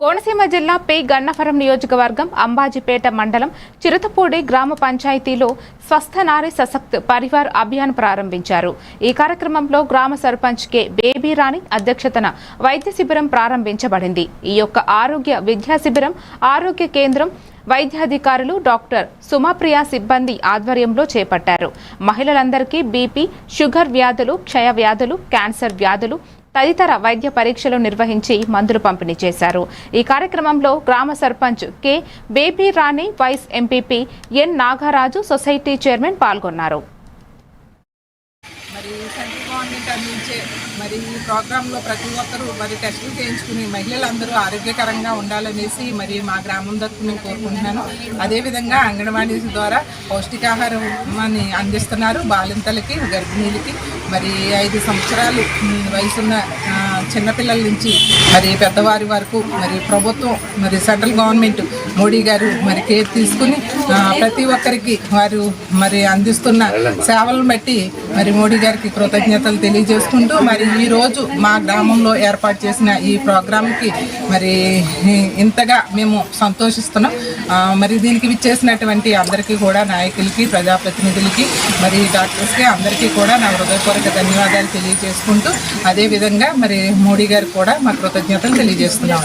కోనసీమ జిల్లా పి గన్నవరం నియోజకవర్గం అంబాజీపేట మండలం చిరుతపూడి గ్రామ పంచాయతీలో స్వస్థ నారీ సశక్త్ పరివార్ అభియాన్ ప్రారంభించారు. ఈ కార్యక్రమంలో గ్రామ సర్పంచ్ కె బేబీ రాణి అధ్యక్షతన వైద్య శిబిరం ప్రారంభించబడింది. ఈ యొక్క ఆరోగ్య విద్యా శిబిరం ఆరోగ్య కేంద్రం వైద్యాధికారులు డాక్టర్ సుమప్రియ సిబ్బంది ఆధ్వర్యంలో చేపట్టారు. మహిళలందరికీ బీపీ షుగర్ వ్యాధులు క్షయ వ్యాధులు క్యాన్సర్ వ్యాధులు తదితర వైద్య పరీక్షలు నిర్వహించి మందులు పంపిణీ చేశారు. ఈ కార్యక్రమంలో గ్రామ sarpanch K Baby Rani vice MPP N Nagaraju society chairman పాల్గొన్నారు. మరి సెంట్రల్ గవర్నమెంట్ అందించే మరి ఈ ప్రోగ్రాంలో ప్రతి ఒక్కరూ మరి టెస్టులు చేయించుకుని మహిళలందరూ ఆరోగ్యకరంగా ఉండాలనేసి మరి మా గ్రామం తరఫు నేను కోరుకుంటున్నాను. అదేవిధంగా అంగన్వాడీ ద్వారా పౌష్టికాహారం అని అందిస్తున్నారు బాలింతలకి గర్భిణీలకి. మరి ఐదు సంవత్సరాలు వయసున్న చిన్నపిల్లల నుంచి మరి పెద్దవారి వరకు మరి ప్రభుత్వం మరి సెంట్రల్ గవర్నమెంట్ మోడీ గారు మరి కేర్ తీసుకుని ప్రతి ఒక్కరికి వారు మరి అందిస్తున్న సేవలను బట్టి మరి మోడీ గారికి కృతజ్ఞతలు తెలియజేసుకుంటూ మరి ఈ రోజు మా గ్రామంలో ఏర్పాటు చేసిన ఈ ప్రోగ్రాంకి మరి ఇంతగా మేము సంతోషిస్తున్నాం. మరి దీనికి విచ్చేసినటువంటి అందరికీ కూడా నాయకులకి ప్రజాప్రతినిధులకి మరి డాక్టర్స్కి అందరికీ కూడా నా హృదయపూర్వక ధన్యవాదాలు తెలియజేసుకుంటూ అదేవిధంగా మరి మోడీ గారికి కూడా మా కృతజ్ఞతలు తెలియజేస్తున్నాం.